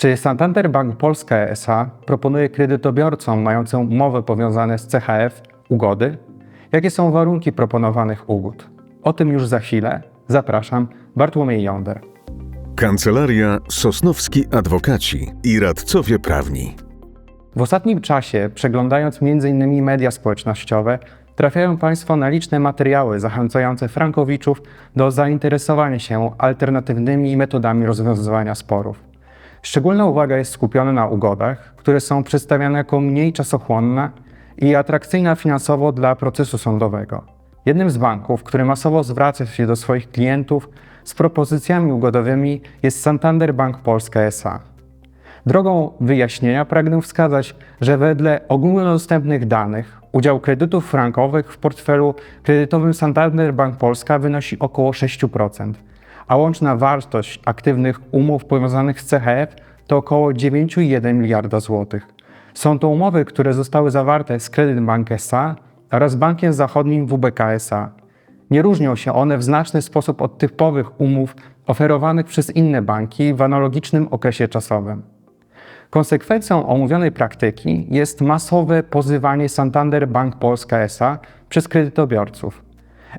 Czy Santander Bank Polska S.A. proponuje kredytobiorcom mającym umowy powiązane z CHF ugody? Jakie są warunki proponowanych ugód? O tym już za chwilę. Zapraszam, Bartłomiej Jąder. Kancelaria Sosnowski Adwokaci i Radcowie Prawni. W ostatnim czasie, przeglądając m.in. media społecznościowe, trafiają Państwo na liczne materiały zachęcające frankowiczów do zainteresowania się alternatywnymi metodami rozwiązywania sporów. Szczególna uwaga jest skupiona na ugodach, które są przedstawiane jako mniej czasochłonne i atrakcyjne finansowo dla procesu sądowego. Jednym z banków, który masowo zwraca się do swoich klientów z propozycjami ugodowymi jest Santander Bank Polska S.A. Drogą wyjaśnienia pragnę wskazać, że wedle ogólnodostępnych danych udział kredytów frankowych w portfelu kredytowym Santander Bank Polska wynosi około 6%, a łączna wartość aktywnych umów powiązanych z CHF to około 9,1 miliarda złotych. Są to umowy, które zostały zawarte z Credit Bank S.A. oraz Bankiem Zachodnim WBK S.A. Nie różnią się one w znaczny sposób od typowych umów oferowanych przez inne banki w analogicznym okresie czasowym. Konsekwencją omówionej praktyki jest masowe pozywanie Santander Bank Polska S.A. przez kredytobiorców.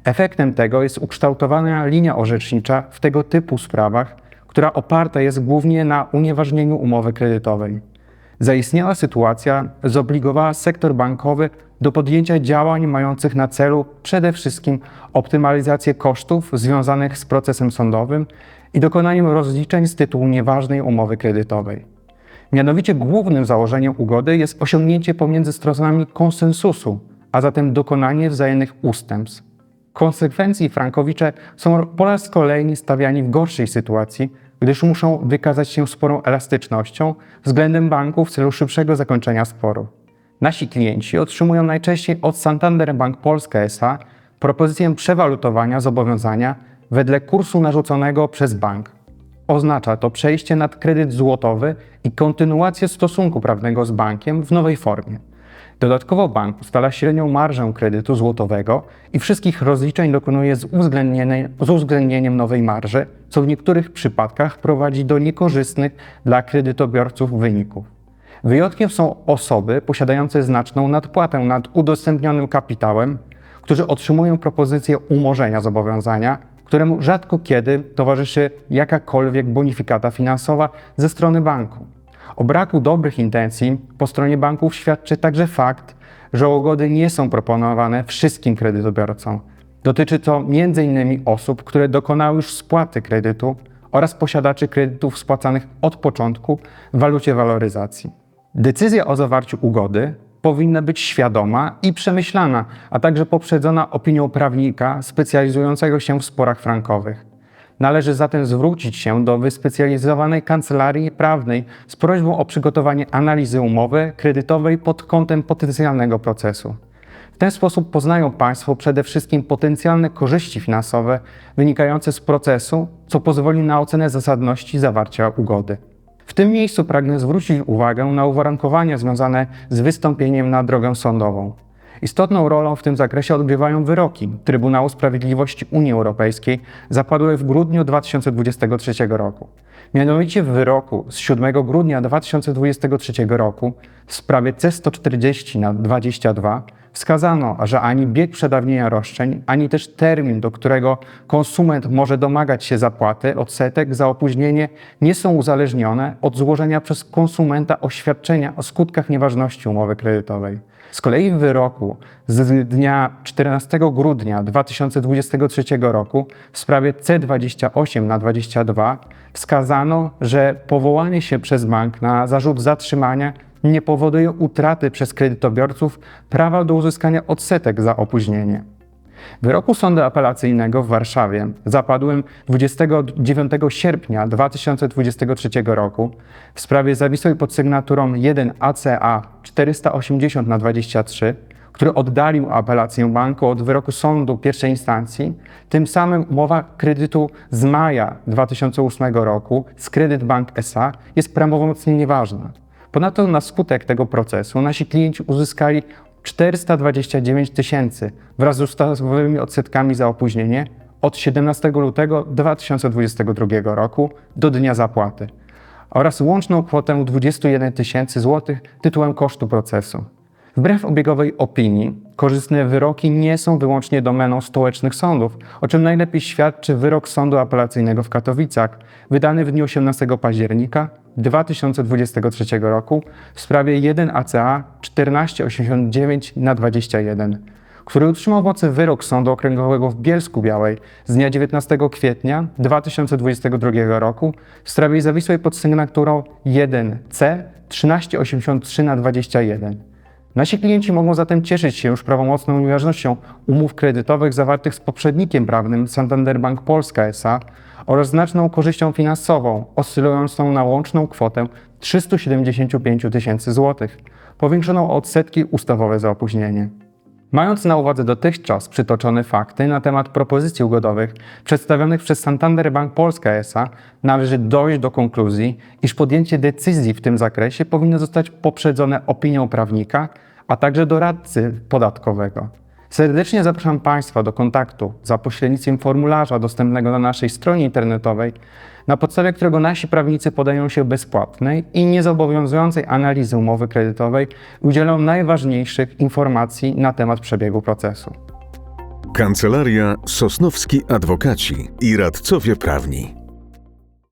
Efektem tego jest ukształtowana linia orzecznicza w tego typu sprawach, która oparta jest głównie na unieważnieniu umowy kredytowej. Zaistniała sytuacja zobligowała sektor bankowy do podjęcia działań mających na celu przede wszystkim optymalizację kosztów związanych z procesem sądowym i dokonaniem rozliczeń z tytułu nieważnej umowy kredytowej. Mianowicie głównym założeniem ugody jest osiągnięcie pomiędzy stronami konsensusu, a zatem dokonanie wzajemnych ustępstw. Konsekwencji frankowicze są po raz kolejny stawiani w gorszej sytuacji, gdyż muszą wykazać się sporą elastycznością względem banku w celu szybszego zakończenia sporu. Nasi klienci otrzymują najczęściej od Santander Bank Polska S.A. propozycję przewalutowania zobowiązania wedle kursu narzuconego przez bank. Oznacza to przejście nad kredyt złotowy i kontynuację stosunku prawnego z bankiem w nowej formie. Dodatkowo bank ustala średnią marżę kredytu złotowego i wszystkich rozliczeń dokonuje z uwzględnieniem, z uwzględnieniem nowej marży, co w niektórych przypadkach prowadzi do niekorzystnych dla kredytobiorców wyników. Wyjątkiem są osoby posiadające znaczną nadpłatę nad udostępnionym kapitałem, którzy otrzymują propozycję umorzenia zobowiązania, któremu rzadko kiedy towarzyszy jakakolwiek bonifikata finansowa ze strony banku. O braku dobrych intencji po stronie banków świadczy także fakt, że ugody nie są proponowane wszystkim kredytobiorcom. Dotyczy to m.in. osób, które dokonały już spłaty kredytu oraz posiadaczy kredytów spłacanych od początku w walucie waloryzacji. Decyzja o zawarciu ugody powinna być świadoma i przemyślana, a także poprzedzona opinią prawnika specjalizującego się w sporach frankowych. Należy zatem zwrócić się do wyspecjalizowanej kancelarii prawnej z prośbą o przygotowanie analizy umowy kredytowej pod kątem potencjalnego procesu. W ten sposób poznają Państwo przede wszystkim potencjalne korzyści finansowe wynikające z procesu, co pozwoli na ocenę zasadności zawarcia ugody. W tym miejscu pragnę zwrócić uwagę na uwarunkowania związane z wystąpieniem na drogę sądową. Istotną rolą w tym zakresie odgrywają wyroki Trybunału Sprawiedliwości Unii Europejskiej zapadłe w grudniu 2023 roku. Mianowicie w wyroku z 7 grudnia 2023 roku w sprawie C140 na 22 wskazano, że ani bieg przedawnienia roszczeń, ani też termin, do którego konsument może domagać się zapłaty odsetek za opóźnienie, nie są uzależnione od złożenia przez konsumenta oświadczenia o skutkach nieważności umowy kredytowej. Z kolei w wyroku z dnia 14 grudnia 2023 roku w sprawie C28 na 22 wskazano, że powołanie się przez bank na zarzut zatrzymania nie powoduje utraty przez kredytobiorców prawa do uzyskania odsetek za opóźnienie. Wyroku Sądu Apelacyjnego w Warszawie zapadłym 29 sierpnia 2023 roku w sprawie zawisłej pod sygnaturą 1 ACA 480 na 23, który oddalił apelację banku od wyroku sądu pierwszej instancji, tym samym umowa kredytu z maja 2008 roku z Credit Bank SA jest prawomocnie nieważna. Ponadto na skutek tego procesu nasi klienci uzyskali 429 tysięcy wraz z ustawowymi odsetkami za opóźnienie od 17 lutego 2022 roku do dnia zapłaty. oraz łączną kwotę 21 tysięcy złotych tytułem kosztu procesu. Wbrew obiegowej opinii, korzystne wyroki nie są wyłącznie domeną stołecznych sądów, o czym najlepiej świadczy wyrok Sądu Apelacyjnego w Katowicach, wydany w dniu 18 października 2023 roku w sprawie 1 ACA 1489 na 21 który utrzymał w mocy wyrok Sądu Okręgowego w Bielsku Białej z dnia 19 kwietnia 2022 roku w sprawie zawisłej pod sygnaturą 1C 1383 na 21. Nasi klienci mogą zatem cieszyć się już prawomocną nieważnością umów kredytowych zawartych z poprzednikiem prawnym Santander Bank Polska S.A. oraz znaczną korzyścią finansową oscylującą na łączną kwotę 375 tysięcy złotych, powiększoną o odsetki ustawowe za opóźnienie. Mając na uwadze dotychczas przytoczone fakty na temat propozycji ugodowych przedstawionych przez Santander Bank Polska S.A., należy dojść do konkluzji, iż podjęcie decyzji w tym zakresie powinno zostać poprzedzone opinią prawnika, a także doradcy podatkowego. Serdecznie zapraszam Państwa do kontaktu za pośrednictwem formularza dostępnego na naszej stronie internetowej, na podstawie którego nasi prawnicy podają się bezpłatnej i niezobowiązującej analizy umowy kredytowej i udzielą najważniejszych informacji na temat przebiegu procesu. Kancelaria Sosnowski Adwokaci i Radcowie Prawni.